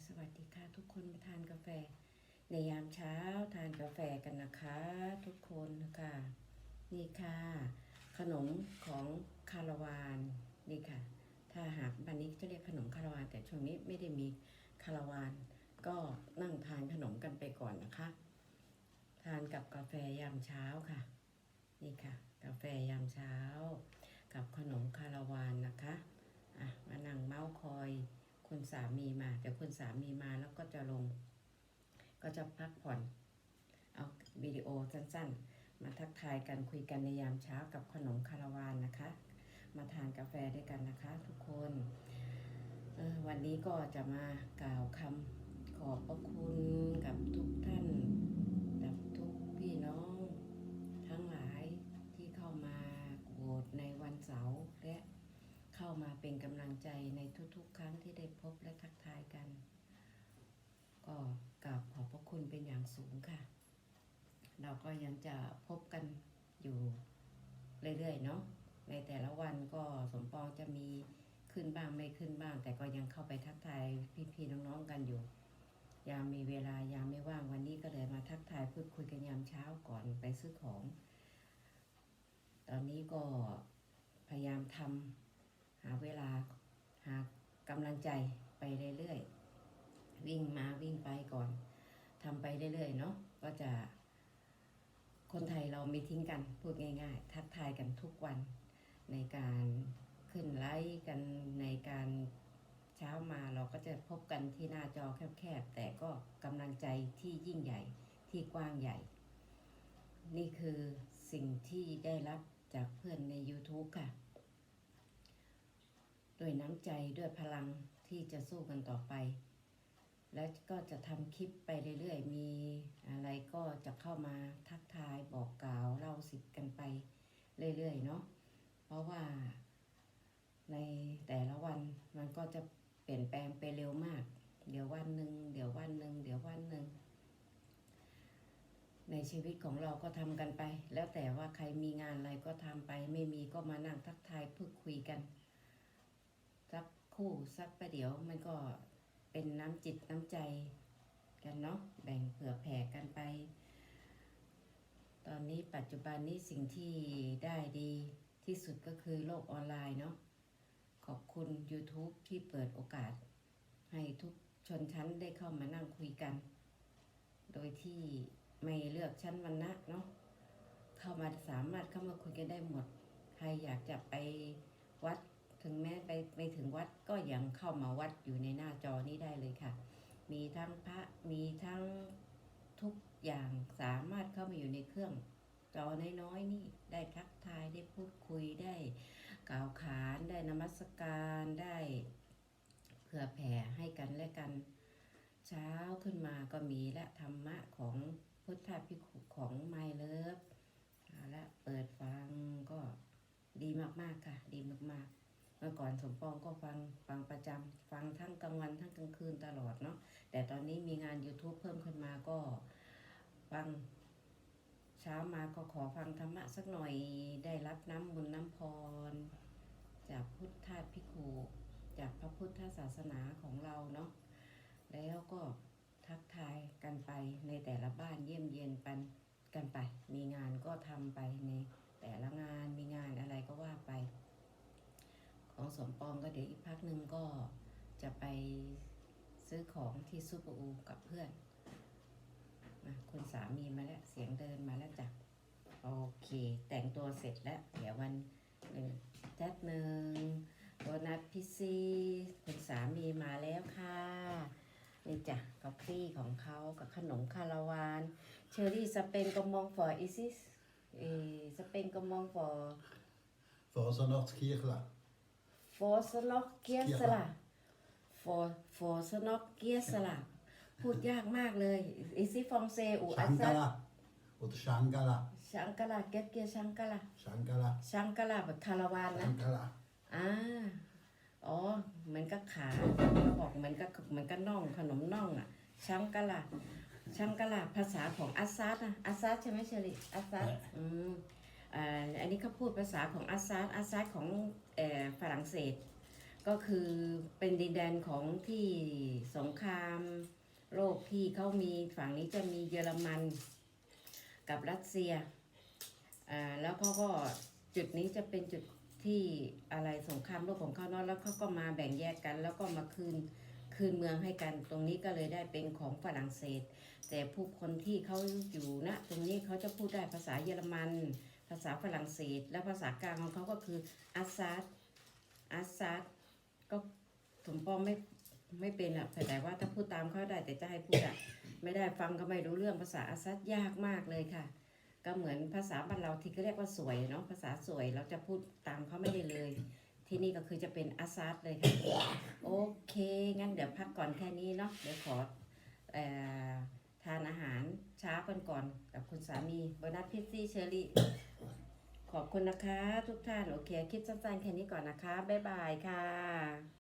สวัสดีค่ะทุกคนมาทานกาแฟ ในยามเช้าทานกาแฟกันนะคะ ทุกคนค่ะนี่ค่ะ ขนมของคาราวานนี่ค่ะ ถ้าหากบันนี้จะเรียกขนมคาราวานแต่ช่วงนี้ไม่ได้มีคาราวาน ก็นั่งทานขนมกันไปก่อนนะคะ ทานกับกาแฟยามเช้าค่ะ นี่ค่ะ กาแฟยามเช้า กับขนมคาราวานนะคะอะมานั่งเมาส์คอย คุณสามีมา เดี๋ยวคุณสามีมาแล้วก็จะลง ก็จะพักผ่อน เอาวิดีโอสั้นๆ มาทักทายกันคุยกันในยามเช้ากับขนมคาราวานนะคะ มาทานกาแฟด้วยกันนะคะ ทุกคนออวันนี้ก็จะมากล่าวคำขอบพระคุณกับทุกท่านกับทุกพี่น้อง ทั้งหลายที่เข้ามาโหวตในวันเสาร์และ เข้ามาเป็นกำลังใจในทุกๆ ครั้งที่ได้พบและทักทายกัน ก็กราบขอบพระคุณเป็นอย่างสูงค่ะ เราก็ยังจะพบกันอยู่เรื่อยๆเนาะในแต่ละวันก็สมปองจะมีขึ้นบ้างไม่ขึ้นบ้าง แต่ก็ยังเข้าไปทักทายพี่ๆน้องๆกันอยู่ ยามมีเวลายามไม่ว่างวันนี้ก็เลยมาทักทายพูดคุยกันยามเช้าก่อนไปซื้อของ ตอนนี้ก็พยายามทำ หาเวลาหากำลังใจไปเรื่อยๆวิ่งมาวิ่งไปก่อนทำไปเรื่อยๆเนาะก็จะ คนไทยเราไม่ทิ้งกันพูดง่าย ๆ ทักทายกันทุกวันในการขึ้นไลฟ์กันในการเช้ามาเราก็จะพบกันที่หน้าจอแคบๆแต่ก็กำลังใจที่ยิ่งใหญ่ที่กว้างใหญ่ นี่คือสิ่งที่ได้รับจากเพื่อนใน YouTube ค่ะ ด้วยน้ำใจด้วยพลังที่จะสู้กันต่อไป และก็จะทำคลิปไปเรื่อยๆ มีอะไรก็จะเข้ามาทักทายบอกกล่าวเล่าสิทธิ์กันไปเรื่อยๆเนาะเพราะว่าในแต่ละวันมันก็จะเปลี่ยนแปลงไปเร็วมาก เดี๋ยววันหนึ่งเดี๋ยววันหนึ่งเดี๋ยววันหนึ่งในชีวิตของเราก็ทำกันไป แล้วแต่ว่าใครมีงานอะไรก็ทำไป ไม่มีก็มานั่งทักทายพูดคุยกัน สักคู่สักประเดี๋ยวมันก็เป็นน้ำจิตน้ำใจกันเนาะแบ่งเผื่อแผ่กันไป ตอนนี้ปัจจุบันนี้สิ่งที่ได้ดีที่สุดก็คือโลกออนไลน์เนาะขอบคุณ YouTube ที่เปิดโอกาส ให้ทุกชนชั้นได้เข้ามานั่งคุยกัน โดยที่ไม่เลือกชั้นวรรณะเนาะเข้ามาสามารถเข้ามาคุยกันได้หมด ใครอยากจะไปวัด ถึงแม้ไปไปถึงวัดก็ยังเข้ามาวัดอยู่ในหน้าจอนี้ได้เลยค่ะ มีทั้งพระมีทั้งทุกอย่างสามารถเข้ามาอยู่ในเครื่องจอน้อยๆนี่ได้ทักทายได้พูดคุยได้กล่าวขานได้นมัสการได้เผื่อแผ่ให้กันและกัน เช้าขึ้นมาก็มีและธรรมะของพุทธพิขุของไมเลิฟและเปิดฟังก็ดีมากๆค่ะ ดีมากๆ เมื่อก่อนสมปองก็ฟังฟังประจำฟังทั้งกลางวันทั้งกลางคืนตลอดเนาะแต่ตอนนี้มีงาน YouTube เพิ่มขึ้นมาก็ฟังเช้ามาก็ขอฟังธรรมะสักหน่อยได้รับน้ำบุญน้ำพร จากพุทธทาสพิคูจากพระพุทธศาสนาของเราเนาะแล้วก็ทักทายกันไปในแต่ละบ้านเยี่ยมเยียนปันกันไป มีงานก็ทำไปในแต่ละงานมีงานอะไรก็ว่า มปองก็เดี๋ยวอีกพักหนึ่งก็จะไปซื้อของที่ซูเปอร์อูกับเพื่อนมาคุณสามีมาแล้ว เสียงเดินมาแล้วจ้ะ โอเค แต่งตัวเสร็จแล้ว เดี๋ยววันหนึ่งแจ๊ดหนึ่งโดนัทพิซซี่คุณสามีมาแล้วค่ะนี่จ้ะกาแฟของเขากับขนมคาราวานเชอรี่สเปนกมองฟอร์อิซิสเอสเปนกมองฟอร์ Fasanatskirla. ฟอ ร์สนอกเกียสละฟอร์ฟอร์สนอกเกียสละพูดยากมากเลยอิซิฟองเซอูอัสซา Shankala. Och Shankala. ชังกะลาเกียเกียชังกะลา Shankala. ชังกะลาแบบคาราวานนะ Shankala. อ่า อ๋อ เหมือนกับขาเขาบอกเหมือนกับเหมือนกับน่องขนมน่องอะ ชังกะลาชังกะลาภาษาของอาซาดนะอาซาดใช่ไหมเชอรี่อาซาดอืม อันนี้เขาพูดภาษาของอาซาดอาซาดของฝรั่งเศส ก็คือเป็นดินแดนของที่สงครามโลกที่เขามีฝั่งนี้จะมีเยอรมันกับรัสเซีย แล้วเขาก็จุดนี้จะเป็นจุดที่อะไรสงครามโลกของเขาเนาะแล้วเขาก็มาแบ่งแยกกัน แล้วก็มาคืนคืนเมืองให้กัน ตรงนี้ก็เลยได้เป็นของฝรั่งเศส แต่ผู้คนที่เขาอยู่ณตรงนี้เขาจะพูดได้ภาษาเยอรมันาษาฝรั่งเศส และภาษากลางของเขาก็คืออาซาดอาซาดก็สมปองไม่ไม่เป็นอะแต่ว่าถ้าพูดตามเขาได้แต่จะให้พูดอะไม่ได้ฟังก็ไม่รู้เรื่องภาษาอาซาดยากมากเลยค่ะ ก็เหมือนภาษาบ้านเราที่เขาเรียกว่าสวยเนาะภาษาสวยเราจะพูดตามเขาไม่ได้เลย ที่นี่ก็คือจะเป็นอาซาดเลยค่ะโอเค งั้นเดี๋ยวพักก่อนแค่นี้เนาะเดี๋ยวขอเอ่อทานอาหารเช้ากันก่อนกับคุณสามีโบนัสพิซซี่เชอรี่ ขอบคุณนะคะ ทุกท่าน โอเคคิดสั้นๆแค่นี้ก่อนนะคะ บ๊ายบายค่ะ